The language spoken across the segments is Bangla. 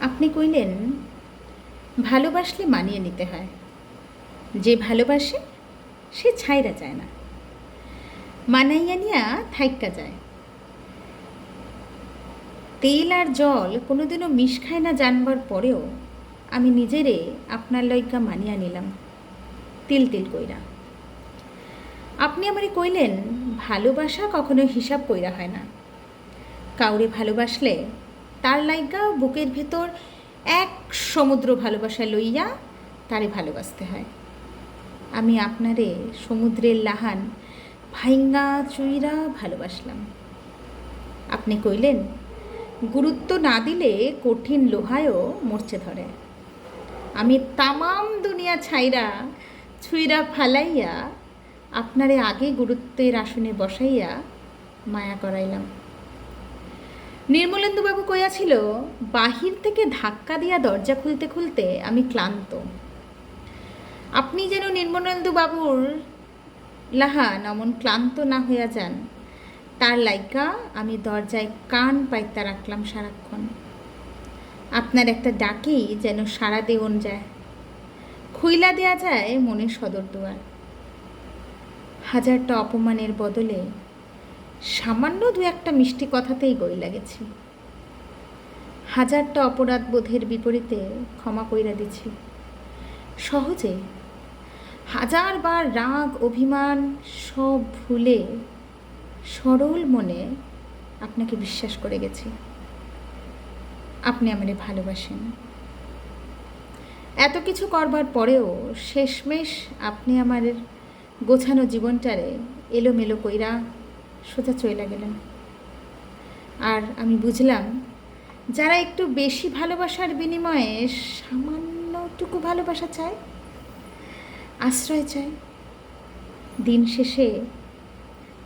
আপনি কইলেন, ভালোবাসলে মানিয়ে নিতে হয়। যে ভালোবাসে, সে ছাইরা যায় না। মানাইয়া নিয়া থাইক্কা যায়। তেল আর জল কোনোদিনও মিশ খায় না জানবার পরেও আমি নিজেরে আপনার লইকা মানিয়া নিলাম, তিল তিল কইরা। আপনি আমারে কইলেন, ভালোবাসা কখনো হিসাব কইরা হয় না। কাউরে ভালোবাসলে তার লাইগা বুকের ভেতর এক সমুদ্র ভালোবাসা লইয়া তারে ভালোবাসতে হয়। আমি আপনারে সমুদ্রের লাহান ভাইঙ্গা চুইরা ভালোবাসলাম। আপনি কইলেন, গুরুত্ব না দিলে কঠিন লোহায়ও মরচে ধরে। আমি তামাম দুনিয়া ছাইরা ছুইরা ফালাইয়া আপনারে আগে গুরুত্বের আসনে বসাইয়া মায়া করাইলাম। নির্মলেন্দুবাবু কইয়াছিল বাহির থেকে ধাক্কা দিয়া দরজা খুলতে খুলতে আমি ক্লান্ত। আপনি যেন নির্মলেন্দু বাবুর লাহান অমন ক্লান্ত না হইয়া যান। তার লাইকা আমি দরজায় কান পাইতা রাখলাম সারাক্ষণ। আপনার একটা ডাকেই যেন সারা দেওন যায়। খুইলা দেয়া যায় মনের সদর দুয়ার। হাজারটা অপমানের বদলে সামান্য দু একটা মিষ্টি কথাতেই গই লাগেছি। হাজারটা অপরাধ বোধের বিপরীতে ক্ষমা কইরা দিছি। সহজে হাজারবার রাগ, অভিমান সব ভুলে সরল মনে আপনাকে বিশ্বাস করে গেছি। আপনি আমারে ভালোবাসেন। এত কিছু করবার পরেও শেষমেশ আপনি আমার গোছানো জীবনটারে এলোমেলো কইরা সোজা চইলা গেলেন। আর আমি বুঝলাম, যারা একটু বেশি ভালোবাসার বিনিময়ে সামান্যটুকু ভালোবাসা চায়, আশ্রয় চায়, দিন শেষে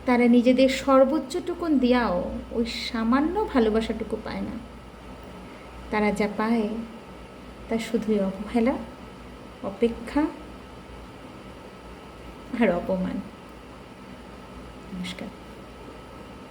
তারা নিজেদের সর্বোচ্চটুকুন দিয়াও ওই সামান্য ভালোবাসাটুকু পায় না। তারা যা পায়, তা শুধুই অবহেলা, অপেক্ষা আর অপমান। নমস্কার।